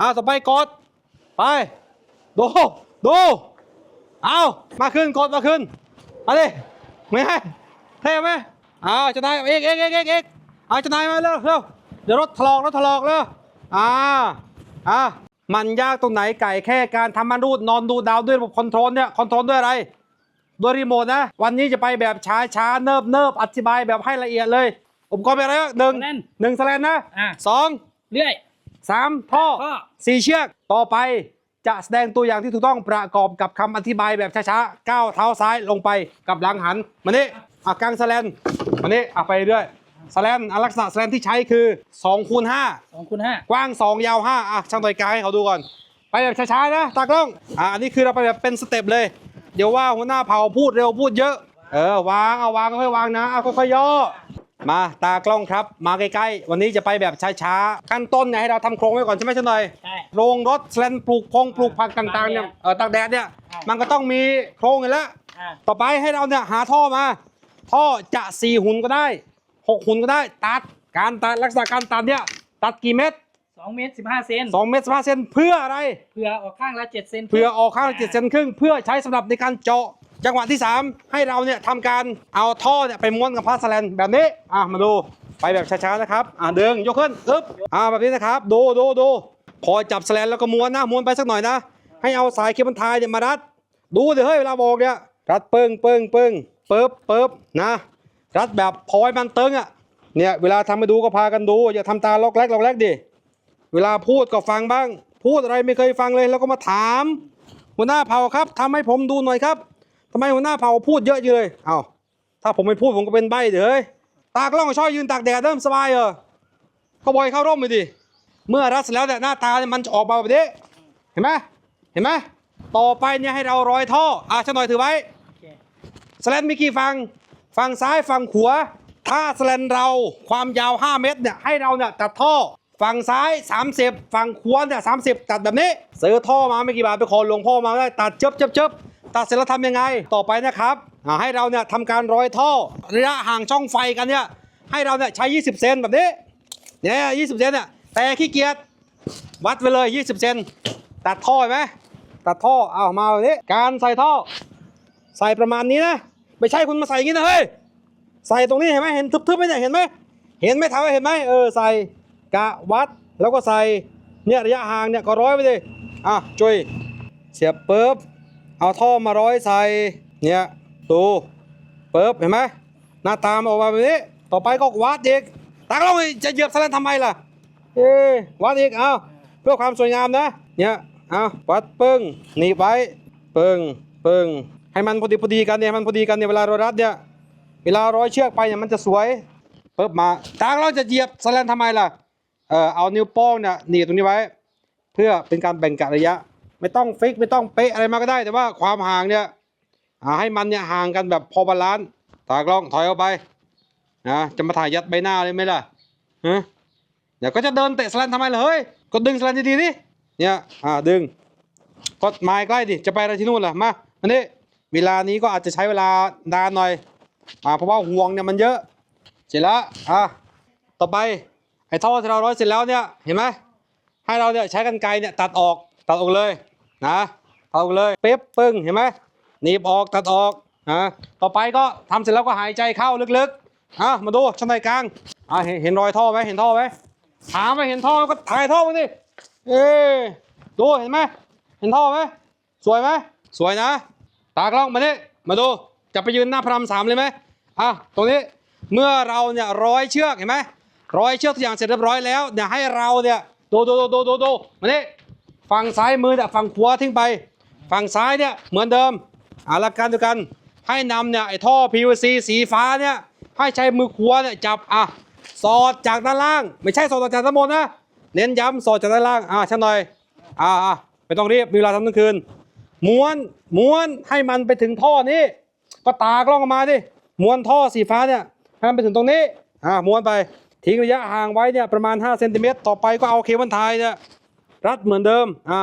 อ่าต่อไปกด ไป ดู ดู เอามาขึ้นกดมาขึ้นเอาดิไม่ให้เท่ไหมเอาเจะนายเอกเอกเอกเอกเอกเอาเจะนายมาเร็วเร็วเดี๋ยวรถถลอกรถถลอกเร็วอ่าอ่ามันยากตรงไหนไก่แค่การทำมันรูดนอนดูดาวด้วยระบบคอนโทรลเนี่ยคอนโทรลด้วยอะไรด้วยรีโมทนะ วันนี้จะไปแบบช้าช้าๆเนิบเนิบอธิบายแบบให้ละเอียดเลยอุปกรณ์เป็นอะไรบ้างหนึ่งสแลนหนึ่งสแลนนะอะสองเรื่อย สามท่อท่อ สี่เชือก ต่อไปจะแสดงตัวอย่างที่ถูกต้องประกอบกับคำอธิบายแบบช้าๆก้าวเท้าซ้ายลงไปกับหลังหันมานี่อะกลางสแลนมานี่อะไปเรื่อยสแลนอะลักษณะสแลนที่ใช้คือ2คูณ5สองคูณห้ากว้าง 2 ยาว 5อะช่างต่อยกายให้เขาดูก่อน ไปแบบช้าๆนะตากล้องอะอันนี้คือเราไปแบบเป็นสเต็ปเลย เดี๋ยวว่าหัวหน้าเผ่าพูดเร็วพูดเยอะ เออวางเอาวางค่อยๆวางนะเอาค่อยๆย่อ มาตากล้องครับ มาใกล้ๆ วันนี้จะไปแบบช้าๆ ขั้นต้นเนี่ยให้เราทำโครงไว้ก่อนใช่ไหมช่างต่อยใช่ โรงรถแลนปลูกพงปลูกผักต่างๆเนี่ยเออตากแดดเนี่ยอ่ามัมันก็ต้องมีโครงอยู่แล้ว อ่าต่อไปให้เราเนี่ยหาท่อมา ท่อจะสี่หุ่นก็ได้หกหุ่นก็ได้ ตัดการตัดลักษณะการตัดเนี่ยตัดกี่เม็ดสองเมตรสิบห้าเซนสองเมตรสิบห้าเซนเพื่ออะไร เผื่อออกข้างละเจ็ดเซนเพื่อออกข้างละเจ็ดเซนครึ่งเพื่อใช้สำหรับในการเจาะ จังหวะที่ 3 ให้เราเนี่ยทำการเอาท่อเนี่ยไปม้วนกับพาสแลนแบบนี้อะมาดูไปแบบช้าๆนะครับอะดึงยกขึ้นอึ๊บอะแบบนี้นะครับดูดูดูพอจับสแลนแล้วก็ม้วนนะม้วนไปสักหน่อยนะ ให้เอาสายเคเบิลไทยเนี่ยมารัด ดูเดี๋ยวเฮ้ยเวลาบอกเนี่ยรัดเปึ้งปึ้งปึ้งปึ๊บปึ๊บนะ รัดแบบพอให้มันตึงอะเนี่ยเวลาทำไปดูก็พากันดูอย่าทำตาล็อกแรกล็อกแรกดิเวลาพูดก็ฟังบ้าง พูดอะไรไม่เคยฟังเลย แล้วก็มาถามหัวหน้าเผ่าครับทำให้ผมดูหน่อยครับ ทำไมหัวหน้าเผ่าพูดเยอะจังเลย เอ้าถ้าผมไม่พูดผมก็เป็นใบเด๋วตากล้องชอบยืนตากแดดเริ่มสบายเหรอก็บอยเข้าร่มไปดิ เมื่อรัดเสร็จแล้วเนี่ยหน้าตาเนี่ยมันจะออกมาแบบนี้ เห็นไหมเห็นไหมต่อไปเนี่ยให้เราร้อยท่อ อะช่างหน่อยถือไว้โอเคสแลนมีกี่ฝั่งฝั่งซ้ายฝั่งขวา ถ้าสแลนเราความยาว 5 เมตรเนี่ยให้เราเนี่ยตัดท่อ ฝั่งซ้าย 30 ฝั่งขวาเนี่ย30ตัดแบบนี้ซื้อท่อมาไม่กี่บาทไปขอหลวงพ่อมาได้ตัดเจิบเจิบเจิบ ตัดเสร็จแล้วทำยังไงต่อไปนะครับให้เราเนี่ยทำการร้อยท่อระยะห่างช่องไฟกันเนี่ยให้เราเนี่ยใช้ 20 เซนแบบนี้เนี่ย20เซนเนี่ยแต่ขี้เกียจวัดไปเลย 20 เซนตัดท่อไหมตัดท่อเอามาแบบนี้การใส่ท่อ ใส่ประมาณนี้นะไม่ใช่คุณมาใส่อย่างนี้นะเฮ้ยใส่ตรงนี้เห็นไหมเห็นทึบๆไหมเนี่ยเห็นไหมเห็นไหมถามว่าเห็นไหมเออใส่กะวัดแล้วก็ใส่เนี่ยระยะห่างเนี่ยก็ร้อยไปเลยอะจุยเสียบปุ๊บ เอาท่อมาร้อยใส่เนี่ยดูเปุ๊บเห็นไหมหน้าตามออกมาแบบนี้ต่อไปก็วัดอีกตากล้องจะเหยียบสแลนทำไมล่ะเอ้ยวัดอีกเอาเพื่อความสวยงามนะเนี่ยเอาวัดปึ้งหนีบไว้ปึ้งปึ้งให้มันพอดีพอดีกันเนี่ยมันพอดีกันเนี่ยเวลาเรารัดเนี่ยเวลาร้อยเชือกไปเนี่ยมันจะสวยปึ๊บมาตากเราจะเหยียบสแลนทำไมล่ะเออเอานิ้วโป้งเนี่ยหนีตรงนี้ไว้ เพื่อเป็นการแบ่งกะระยะ ไม่ต้องฟิกไม่ต้องเป๊ะอะไรมาก็ได้ แต่ว่าความห่างเนี่ยให้มันเนี่ยห่างกันแบบพอบาลานซ์ตากล้องถอยออกไปนะจะมาถ่ายยัดใบหน้าเลยไหมล่ะฮะเดี๋ยวก็จะเดินเตะสแลนทำไมล่ะเฮ้ยก็ดึงสแลนดีๆดิเนี่ยอ่าดึงก็ไม้ใกล้ดิจะไปอะไรที่นู่นล่ะมาอันนี้เวลานี้ก็อาจจะใช้เวลานานหน่อยอ่าเพราะว่าห่วงเนี่ยมันเยอะเสร็จแล้วอะต่อไปไอ้ท่อที่เราร้อยเสร็จแล้วเนี่ยเห็นไหมให้เราเนี่ยใช้กันไกรเนี่ยตัดออก ตัดออกเลยนะตัดออกเลยเป๊บปึ้งเห็นไหมหนีบออกตัดออกนะต่อไปก็ทำเสร็จแล้วก็หายใจเข้าลึกๆอะมาดูชั้นในกลางอะเห็นเห็นรอยท่อไหมเห็นท่อไหมถามไปเห็นท่อก็ถ่ายท่อมาดิเอ้ยดูเห็นไหมเห็นท่อไหมสวยไหมสวยนะ ตากล้องมานี่มาดูจะไปยืนหน้าพระรามสามเลยไหมอะตรงนี้เมื่อเราเนี่ยร้อยเชือกเห็นไหมร้อยเชือกทุกอย่างเสร็จเรียบร้อยแล้วเนี่ยให้เราเนี่ยดูดูดูดูดูดูมานี่ ฝั่งซ้ายมือเนี่ยฝั่งขวาทิ้งไป ฝั่งซ้ายเนี่ยเหมือนเดิมอะหลักการเดียวกัน ให้นำเนี่ยไอ้ท่อ PVC สีฟ้าเนี่ยให้ใช้มือขวาเนี่ยจับอะสอดจากด้านล่าง ไม่ใช่สอดจากด้านบนนะเน้นย้ำสอดจากด้านล่างอะช่างหน่อยอะอะไม่ต้องรีบมีเวลาทำทั้งคืนม้วนม้วนให้มันไปถึงท่อนี้ก็ตากล้องออกมาดิม้วนท่อสีฟ้าเนี่ยให้มันไปถึงตรงนี้อ่าม้วนไปทิ้งระยะห่างไว้เนี่ยประมาณ5เซนติเมตรต่อไปก็เอาเคเบิลไทยเนี่ย รัดเหมือนเดิม อ่า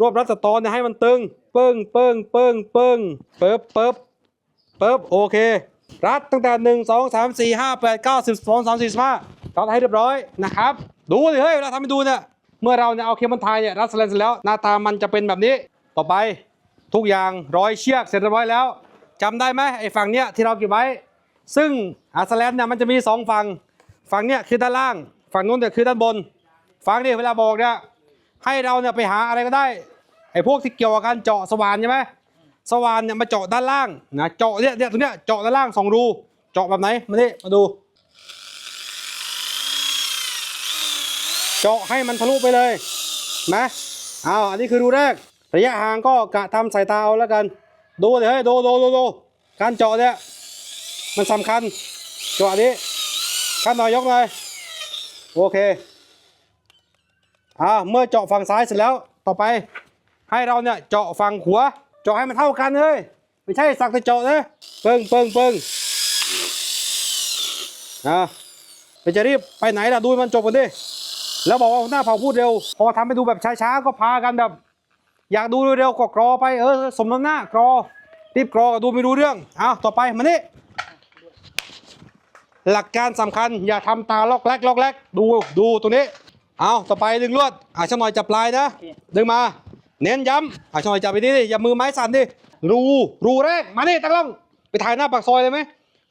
รวบรัดสตอเนี่ยให้มันตึง เปิ้งเปิ้งเปิ้งเปิ้งเปิ๊บเปิ๊บเปิ๊บโอเค รัดตั้งแต่1 2 3 4 5 8 9 10 12 3 4 5รัดให้เรียบร้อยนะครับ ดูสิเฮ้ยเวลาทำให้ดูเนี่ย เมื่อเราเนี่ยเอาเคเบิลไทยเนี่ยรัดสแลนเสร็จแล้วหน้าตามันจะเป็นแบบนี้ ต่อไปทุกอย่างร้อยเชือกเสร็จเรียบร้อยแล้วจำได้ไหมไอ้ฝั่งเนี้ยที่เราเก็บไว้ ซึ่งอาสแลนเนี่ยมันจะมีสองฝั่ง ฝั่งเนี้ยคือด้านล่าง ฝั่งนู้นเนี่ยคือด้านบน ฝั่งนี้เวลาบอกเนี่ย ให้เราเนี่ยไปหาอะไรก็ได้ไอ้พวกที่เกี่ยวกับการเจาะสว่านใช่ไหมสว่านเนี่ยมาเจาะด้านล่างนะเจาะเนี่ยเนี่ยตรงเนี้ยเจาะด้านล่างสองรู เจาะแบบไหนมาดิมาดู เจาะให้มันทะลุไปเลยนะเอาอันนี้คือรูแรกระยะห่างก็กะทำสายตาเอาแล้วกัน ดูเลยเฮ้ยดูดูดูดูการเจาะเนี่ยมันสำคัญเจาะนี้ขั้นหน่อยยกเลยโอเค อ่าเมื่อเจาะฝั่งซ้ายเสร็จแล้วต่อไป ให้เราเนี่ยเจาะฝั่งขวาเจาะให้มันเท่ากันเลยไม่ใช่สักแต่เจาะนะเปิงเปิงเปิงอ่าไปจะรีบไปไหนล่ะดูมันจบกันดิแล้วบอกว่าหน้าเผาพูดเร็ว พอทำให้ดูแบบช้าๆก็พากันแบบ อยากดูเร็วๆก็กรอไปเออสมน้ำหน้ากรอรีบกรอก็ดูไม่รู้เรื่องเอาต่อไปมานี่หลักการสำคัญอย่าทำตาล็อกแรกล็อกแรกดูดูตรงนี้ เอาต่อไปดึงลวดอะช่างหน่อยจับปลายนะ ดึงมา เน้นย้ำอะช่างหน่อยจับไปนี่ดิอย่ามือไม้สั่นดิรูรูแรกมานี่ตั้งล่องไปถ่ายหน้าปากซอยเลยไหม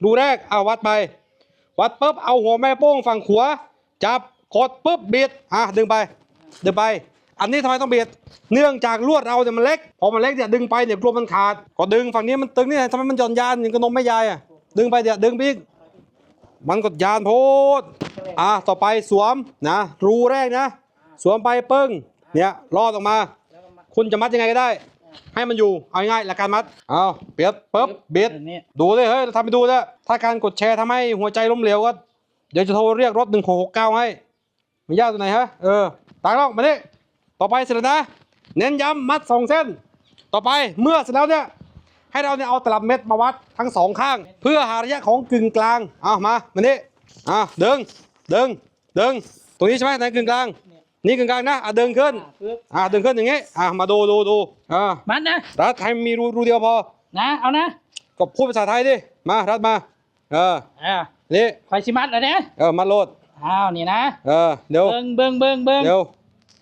รูแรกเอาวัดไป วัดปุ๊บเอาหัวแม่โป้งฝั่งขวาจับกดปุ๊บบิดอะดึงไปดึงไป อันนี้ทำไมต้องบิดเนื่องจากลวดเราเนี่ยมันเล็กพอมันเล็กเนี่ยดึงไปเนี่ยกลัวมันขาด ก็ดึงฝั่งนี้มันตึงนี่ทำไมมันหย่อนยานอย่างกระนมแม่ยายอะดึงไปเดี๋ยวดึงไปอีกมันกดยานโพด อะต่อไปสวมนะรูแรกนะ สวมไปปึ้งเนี่ยลอดออกมาแล้วก็มา คุณจะมัดยังไงก็ได้ ให้มันอยู่เอาง่ายๆหลักการมัดเอาเปียดปุ๊บบิดแบบนี้ดูเลยเฮ้ยทำไปดูแล้วถ้าการกดแชร์ทำให้หัวใจล้มเหลวก็เดี๋ยวจะโทรเรียกรถ1669ให้มันยากตรงไหนฮะเออตากล้องมาดิต่อไปเสร็จแล้วนะ เน้นย้ำมัดสองเส้น ต่อไปเมื่อเสร็จแล้วเนี่ยให้เราเนี่ยเอาตลับเม็ดมาวัดทั้งสองข้าง เพื่อหาระยะของกึ่งกลางเอามามานี่อะดึง ดึง ดึง ตรงนี้ใช่ไหมในกึ่งกลาง นี่กึ่งกลางนะ อะดึงขึ้นอะปึ๊บอะดึงขึ้นอย่างงี้ อะมาดูดูดูอะมัดนะ รัดให้มีรูรูเดียวพอ นะ เอานะ ก็พูดภาษาไทยดิ มา รัดมา เอออ่านี่คอยชิมัดแล้วเนี่ยเออมาโหลดอ้าวนี่นะ เออ เดี๋ยว เบิ้งเบิ้งเบิ้งเบิ้งเดี๋ยว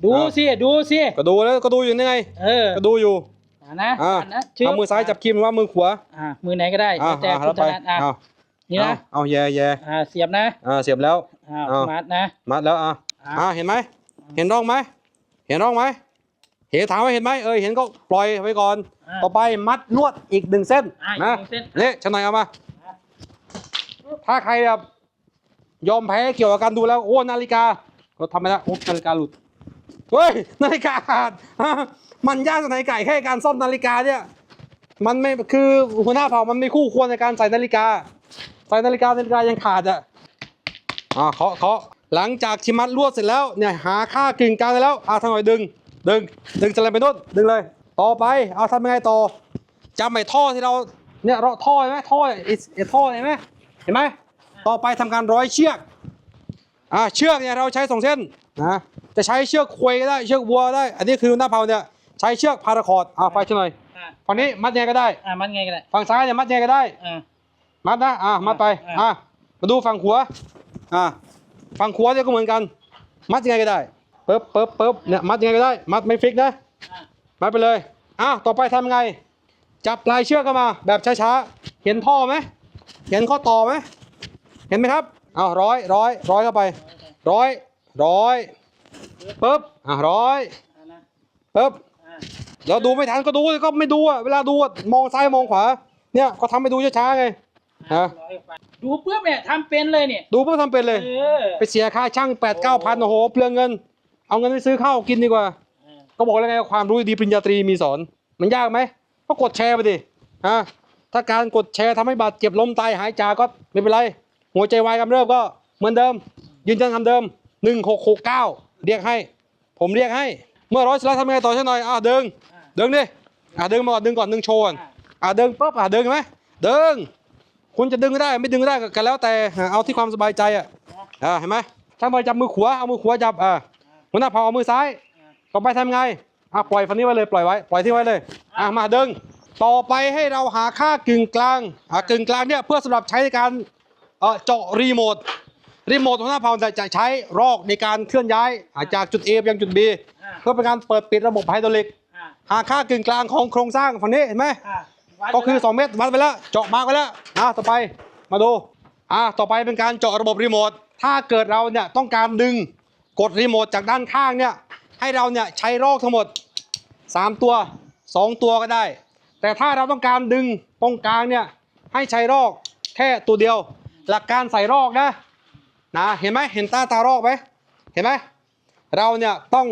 ดูอ่าสิ ดูสิ ก็ดูแล้วก็ดูอยู่นี่ไง เออ ก็ดูอยู่อ่านะอ่าอ่านะชื่เอามือซ้ายจับคีมว่ามือขวาอ่ามือไหนก็ได้อ่าแล้วแต่อ่าคุแล้ณวถไปนัดอะเอานี่นะเอาเอาแย่แย่อ่า เสียบนะ อ่า เสียบแล้ว อ้าวเอามัดนะมัดแล้วอะอ่าอ่าเห็นไหมเห็นร่องไหมเห็นร่องไหมเห็นถามว่าเห็นไหมเออเห็นก็ปล่อยไว้ก่อนอ่าต่อไปมัดลวดอีกหนึ่งเส้นอ่าอีกนะหนึ่งเส้นนี่ฉันหน่อยเอามาอ่าถ้าใครแบบยอมแพ้เกี่ยวกับการดูแล้วโอ้นาฬิกาก็ทำไม่ได้โอ้นาฬิกาหลุดเฮ้ยนาฬิกาขาดมันยากสนายไก่แค่การซ่อมนาฬิกาเนี่ยมันไม่คือหัวหน้าเผ่ามันไม่คู่ควรในการใส่นาฬิกา ใส่นาฬิกานาฬิกายังขาดอะ อ่าเคาะเคาะหลังจากที่มัดลวดเสร็จแล้วเนี่ยหาค่ากึ่งกลางได้แล้วอ่าทางหน่อยดึง ดึง ดึงจะอะไรไปนู่นดึงเลย ต่อไปเอาทำยังไงต่อจำไอ้ท่อที่เราเนี่ยเราท่อเห็นไหมท่อไอ้ไอ้ท่อเห็นไหมเห็นไหมต่อไปทำการร้อยเชือกอ่าเชือกเนี่ยเราใช้สองเส้นนะจะใช้เชือกควยก็ได้เชือกวัวได้ อันนี้คือหน้าเผาเนี่ยใช้เชือกพาราคอร์ดอ่าไฟช่วยหน่อยอ่าฝั่งนี้มัดยังไงก็ได้อ่ามัดไงก็ได้ฝั่งซ้ายเนี่ยมัดยังไงก็ได้อ่ามัดนะอะมัดไปอะอะมาดูฝั่งขวา อะฝั่งขวาเนี่ยก็เหมือนกัน มัดยังไงก็ได้ปึ๊บปึ๊บปึ๊บเนี่ยมัดยังไงก็ได้ มัดไม่ฟิกนะมัดไปเลยอะต่อไปทำยังไง จับปลายเชือกเข้ามา แบบช้าๆเห็นท่อไหมเห็นข้อต่อไหมเห็นไหมครับเอาวร้อยร้อยร้อยเข้าไปร้อยร้อยปึ๊บอะร้อยปึ๊บอ่าเดี๋ยวดูไม่ทันก็ดูก็ไม่ดูอะเวลาดูอะมองซ้ายมองขวาเนี่ยก็ทำให้ดูช้าๆไง ฮะร้อยไฟดูปุ๊บเนี่ยทำเป็นเลยเนี่ยดูเพื่อทำเป็นเลย เออไปเสียค่าช่างแปดเก้าพันโอ้โหเปลืองเงิน เอาเงินไปซื้อข้าวกินดีกว่า เออก็บอกแล้วไงความรู้ดีปริญญาตรีมีสอน มันยากไหมก็กดแชร์ไปดิฮะถ้าการกดแชร์ทำให้บาดเจ็บล้มตายหายจากก็ไม่เป็นไร หัวใจวายกำเริบก็เหมือนเดิม ยืนยันคำเดิมหนึ่งหกหกเก้าเรียกให้ ผมเรียกให้ เมื่อร้อยสไลด์ทำยังไงต่อช่วยหน่อยอะดึงอ่าดึงดิอะดึงมาก่อนดึงก่อนดึงโชว์ก่อนอ่าอะดึงปุ๊บอะดึงเห็นไหมดึง คุณจะดึงก็ได้ไม่ดึงก็ได้ก็แล้วแต่อะเอาที่ความสบายใจอะอ่าเห็นไหมช่างบอยจับมือขวาเอามือขวาจับอ่าหัวหน้าเผาเอามือซ้ายต่อไปทำไงอะปล่อยฝั่งนี้ไว้เลยปล่อยไว้ปล่อยที่ไว้เลยอะมาดึง ต่อไปให้เราหาค่ากึ่งกลางอะกึ่งกลางเนี่ยเพื่อสำหรับใช้ในการเอ่อเจาะรีโมทรีโมทของหน้าเพาเนี่ยจะใช้รอกในการเคลื่อนย้ายอ่าจากจุด A ไปยังจุด B อ่าเพื่อเป็นการเปิดปิดระบบไฮดรอลิกอ่าหาค่ากึ่งกลางของโครงสร้างฝั่งนี้เห็นไหมอ่าวัด ก็คือ 2 เมตรวัดไปแล้วเจาะมาร์กไว้แล้วนะต่อไปมาดูอ่าต่อไปเป็นการเจาะระบบรีโมทถ้าเกิดเราเนี่ยต้องการดึงกดรีโมทจากด้านข้างเนี่ยให้เราเนี่ยใช้รอกทั้งหมด 3 ตัว 2 ตัวก็ได้ แต่ถ้าเราต้องการดึงตรงกลางเนี่ยให้ใช้รอกแค่ตัวเดียว หลักการใส่รอกนะนะเห็นไหมเห็นตาตารอกไหมเห็นไหมเราเนี่ยต้อง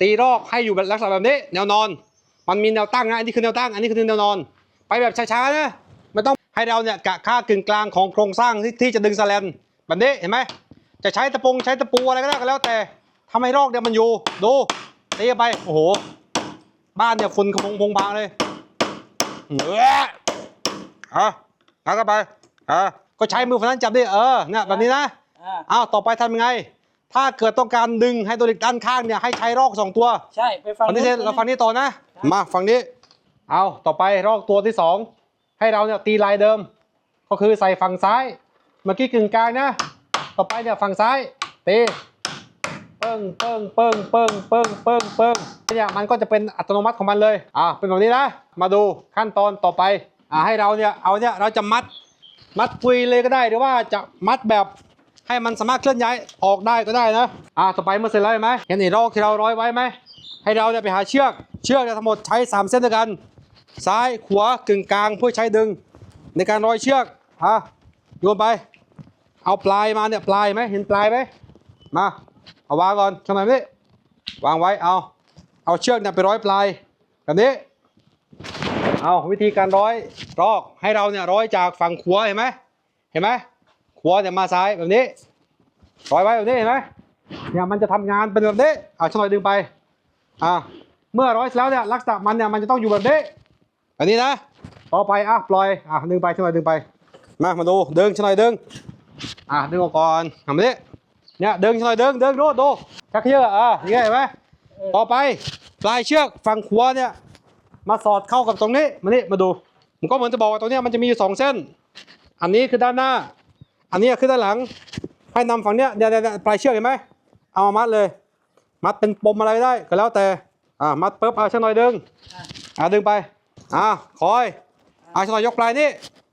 ตีรอกให้อยู่แบบลักษณะแบบนี้แนวนอน มันมีแนวตั้งนะอันนี้คือแนวตั้ง อันนี้คือแนวนอน ไปแบบช้าๆนะไม่ต้องให้เราเนี่ยกะค่ากึ่งกลางของโครงสร้างที่ที่จะดึงสแลนแบบนี้เห็นไหมจะใช้ตะปงใช้ตะปูอะไรก็ได้ก็แล้วแต่ทำให้รอกเนี่ยมันอยู่ดูตีไปโอ้โห บ้านเนี่ยฝุ่นขโมงพงพางเลยเอออะงั้นก็ไปอะก็ใช้มือฝั่งนั้นจับดิเออเนี่ยแบบนี้นะอ่าอ้าวต่อไปทำยังไง ถ้าเกิดต้องการดึงไฮดรอลิกด้านข้างเนี่ยให้ใช้รอกสองตัวใช่ไปฟังฝั่งนี้เสร็จเราฝั่งนี้ต่อนะ มาฝั่งนี้ เอาต่อไปรอกตัวที่สองให้เราเนี่ยตีลายเดิม ก็คือใส่ฝั่งซ้าย เมื่อกี้กึ่งกลางนะ ต่อไปเนี่ยฝั่งซ้ายตีเปิ้งเปิ้งเปิ้งเปิ้งเปิ้งเปิ้งเปิ้งเนี่ยมันก็จะเป็นอัตโนมัติของมันเลยอ่าเป็นแบบนี้นะ มาดูขั้นตอนต่อไปอ่าให้เราเนี่ยเอาเนี่ยเราจะมัดมัดปุยเลยก็ได้หรือว่าจะมัดแบบให้มันสามารถเคลื่อนย้ายออกได้ก็ได้นะอ่าต่อไปเมื่อเสร็จแล้วเห็นไหมเห็นไอ้รอกที่เราร้อยไว้ไหม ให้เราเนี่ยไปหาเชือก เชือกเนี่ยทั้งหมดใช้ 3 เส้นด้วยกัน ซ้ายขวากึ่งกลางเพื่อใช้ดึง ในการร้อยเชือกอะโยนไป เอาปลายมาเนี่ยปลายไหมเห็นปลายไหมมาเอาวางก่อนทำไมนี้วางไว้เอาเอาเชือกเนี่ยไปร้อยปลายแบบนี้เอาวิธีการร้อยรอกให้เราเนี่ยร้อยจากฝั่งขวาเห็นไหมเห็นไหมขวาเนี่ยมาซ้ายแบบนี้ร้อยไว้แบบนี้เห็นไหมเนี่ยมันจะทำงานเป็นแบบนี้เอาช่วยดึงไป อ่าเมื่อร้อยเสร็จแล้วเนี่ยลักษณะมันเนี่ยมันจะต้องอยู่แบบนี้แบบนี้นะ ต่อไปอะปล่อยอะดึงไปช่วยดึงไป มามาดูดึงช่วยดึงอะดึงออกก่อนทำแบบนี้เนี่ยดึงช่วยดึงดึงดูดูชักเชือกอะอย่างเงี้ยเห็นไหมต่อไปปลายเชือกฝั่งขวาเนี่ยมาสอดเข้ากับตรงนี้มานี่มาดูผมก็เหมือนจะบอกว่าตรงเนี้ยมันจะมีอยู่สองเส้น อันนี้คือด้านหน้า อันนี้คือด้านหลัง ให้นำฝั่งเนี้ยเนี่ยเนี่ยเนี่ยปลายเชือกเห็นไหมเอามามัดเลย มัดเป็นปมอะไรก็ได้ก็แล้วแต่อ่ามัดปุ๊บเอาช่างหน่อยดึงอ่าอ่าดึงไปอ่าคอยอ่าช่างหน่อยยกปลายนี่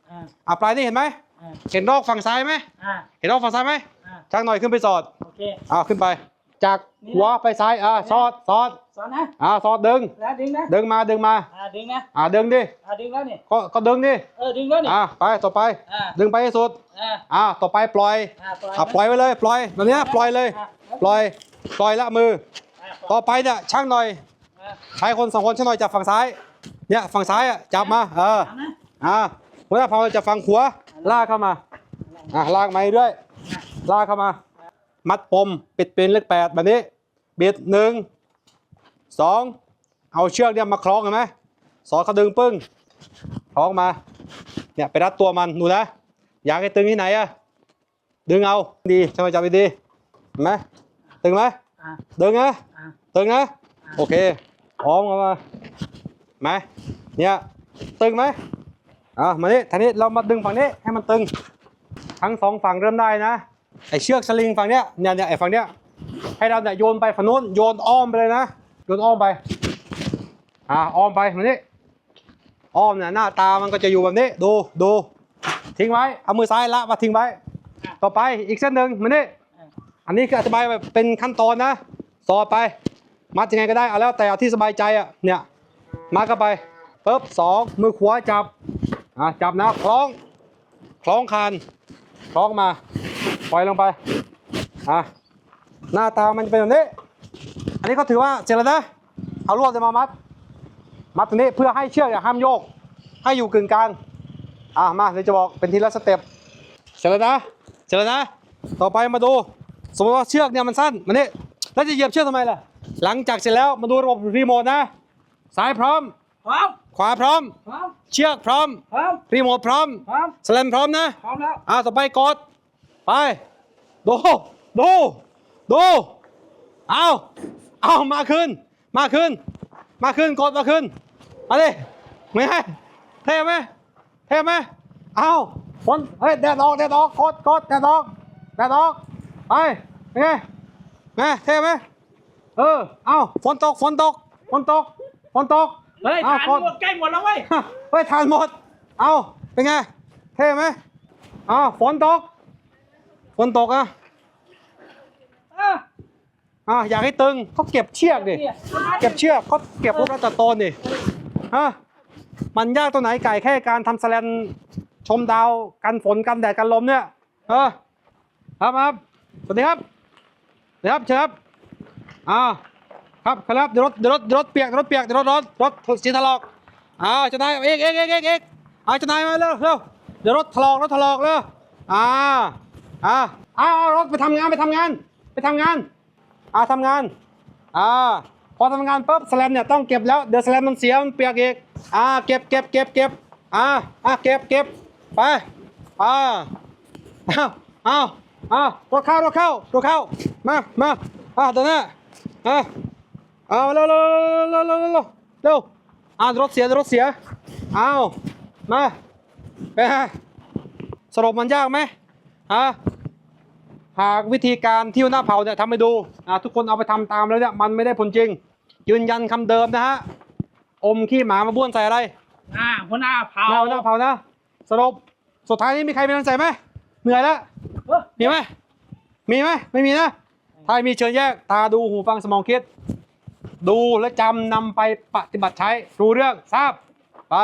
อ่าอ่าปลายนี่เห็นไหมอ่าเห็นรอกฝั่งซ้ายไหมอ่าเห็นรอกฝั่งซ้ายไหมอ่าช่างหน่อยขึ้นไปสอดโอเคอ่าขึ้นไป จากขวาไปซ้ายอ่าสอดสอดสอนนะอ่าสอดดึงแล้วดึงนะดึงมาดึงมาอ่าดึงนะอ่าดึงดิอ่าดึงแล้วนี่ก็ก็ดึงดิเออดึงแล้วนี่อ่าไปต่อไปอ่าดึงไปให้สุดอ่าอ่าต่อไปปล่อยอ่าปล่อยอ่าปล่อยไว้เลยปล่อยแบบเนี้ยปล่อยเลยอ่าปล่อย ปล่อยละมือ ต่อไปเนี่ยช่างหน่อยอ่าใช้คนสองคนช่างหน่อยจับฝั่งซ้าย เนี่ยฝั่งซ้ายอะจับมา เออเอานะอ่าหัวหน้าเผาจับฝั่งขวาลากเข้ามา อ่าลากมาเรื่อยลากเข้ามา มัดปมปิดเป็นเลขแปดแบบนี้บิดหนึ่งสองเอาเชือกเนี่ยมาคล้องเห็นไหมสอนเขาดึงปึ้งคล้องมา เนี่ยไปรัดตัวมันดูนะอยากให้ตึงที่ไหนอะดึงเอาดีช่วยจับดีเห็นไหม ตึงไหมอ่าดึงนะอ่าตึงนะ โอเค พร้อมกันมาไหมเนี่ย ตึงไหมอะมานี่ทีนี้เรามาดึงฝั่งนี้ให้มันตึง ทั้งสองฝั่งเริ่มได้นะ ไอเชือกสลิงฝั่งเนี้ยเนี่ยเนี่ยไอฝั่งเนี้ย ให้เราเนี่ยโยนไปฝั่งนู้นโยนอ้อมไปเลยนะ โยนอ้อมไป อ่าอ้อมไปมานี่อ้อมเนี่ยหน้าตามันก็จะอยู่แบบนี้ ดูดู ทิ้งไว้ เอามือซ้ายละมาทิ้งไว้ ต่อไปอีกเส้นหนึ่งมานี่ อันนี้คืออธิบายแบบเป็นขั้นตอนนะสอดไป มัดยังไงก็ได้เอาแล้วแต่เอาที่สบายใจอะเนี่ยมัดเข้าไปปุ๊บสองมือขวาจับอะจับนะคล้องคล้องคานคล้องมาปล่อยลงไปอะหน้าตามันจะเป็นแบบนี้ อันนี้ก็ถือว่าเสร็จแล้วนะเอาลวดเนี่ยมามัด มัดตรงนี้เพื่อให้เชือกอย่าห้ามโยก ให้อยู่กึ่งกลางอะมาเดี๋ยวจะบอกเป็นทีละสเต็ปเสร็จแล้วนะเสร็จแล้วนะ ต่อไปมาดู สมมติว่าเชือกเนี่ยมันสั้นมานี่แล้วจะเหยียบเชือกทำไมล่ะ หลังจากเสร็จแล้วมาดูระบบรีโมทนะซ้ายพร้อม พร้อม ขวาพร้อม พร้อม เชือกพร้อม พร้อม รีโมทพร้อม พร้อม สแลมพร้อมนะ พร้อมแล้ว อ่าต่อไปกด ไป ดู ดู ดู เอาเอามาขึ้น มาขึ้น มาขึ้นกดมาขึ้นมาดิไม่ให้เท่ไหมเท่ไหมเอาฝนเฮ้ยแดดออกแดดออกกดกดแดดออกแดดออก ไปเป็นไงไงเท่ไหมเออ เอาฝนตก ฝนตก ฝนตก ฝนตก เฮ้ยอ้าทานฝนหมดใกล้หมดแล้วเว้ย เฮ้ยทานหมด เอาเป็นไง เท่ไหมเอาฝนตก ฝนตกอะอะอะอยากให้ตึงเขาเก็บเชือกดิ เนี่ยเก็บเชือกเขาเก็บรูปรัตโตนดิฮะมันยากตรงไหนไก่แค่การทำแสแลนชมดาวกันฝนกันแดดกันลมเนี่ย เออครับครับ สวัสดีครับสวัสดีครับเชิญครับอ่าครับครับเดี๋ยวรถเดี๋ยวรถเดี๋ยวรถเปียกเดี๋ยวรถเปียกเดี๋ยวรถรถรถสีถลอกอ่าจ้านายเอกเอกเอกเอกเอกอ่าจ้านายมาเร็วเร็วเดี๋ยวรถถลอกรถถลอกเร็วอ่าอ่าอ่ารถไปทำงานไปทำงาน ไปทำงานอ่าทำงานอ่าพอทำงานปุ๊บสแลมเนี่ยต้องเก็บแล้วเดี๋ยวสแลมมันเสียมันเปียกอีกอ่าเก็บเก็บเก็บเก็บอ่าอ่าเก็บเก็บไปอ่าอ้าวอ้าว อ้าวรถเข้ารถเข้ารถเข้ามามาอ่าตัวหน้าอ่าเอาเร็วเร็วเร็วเร็วเร็วเร็วเร็วอ่ารถเสียรถเสียเอามาไปฮะสรุปมันยากไหมฮะหากวิธีการที่หัวหน้าเผาเนี่ยทำให้ดูอ่าทุกคนเอาไปทำตามแล้วเนี่ยมันไม่ได้ผลจริง ยืนยันคำเดิมนะฮะอมขี้หมามาบ้วนใส่อะไรอ่าหัวหน้าเผาหน้าหัวหน้าเผานะสรุปสุดท้ายนี้มีใครมีน้ำใส่ไหมเหนื่อยแล้วเอ้ย มีไหมมีไหมไม่มีนะถ้ามีเชิญแยกตาดูหูฟังสมองคิด ดูและจำนำไปปฏิบัติใช้รู้เรื่องทราบไป